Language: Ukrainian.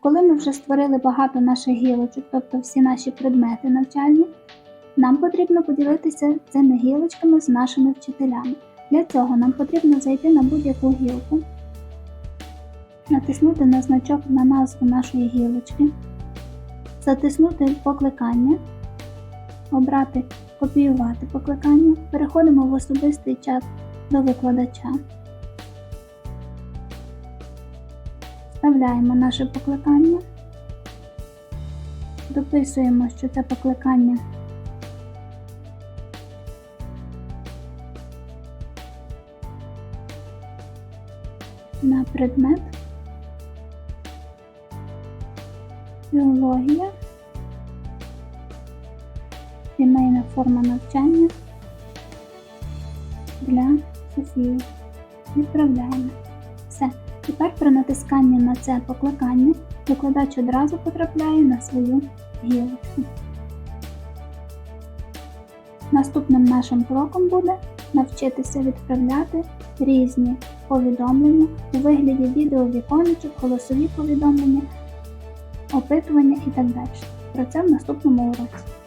Коли ми вже створили багато наших гілочок, тобто всі наші предмети навчальні, нам потрібно поділитися цими гілочками з нашими вчителями. Для цього нам потрібно зайти на будь-яку гілку, натиснути на значок на назву нашої гілочки, затиснути покликання, обрати копіювати покликання, переходимо в особистий чат до викладача. Вставляємо наше покликання, дописуємо, що це покликання на предмет біологія, сімейна форма навчання для Софії. Відправляємо. Все. Тепер при натисканні на це покликання викладач одразу потрапляє на свою гілочку. Наступним нашим кроком буде навчитися відправляти різні повідомлення у вигляді відеовіконечок, голосові повідомлення, опитування і так далі. Про це в наступному уроці.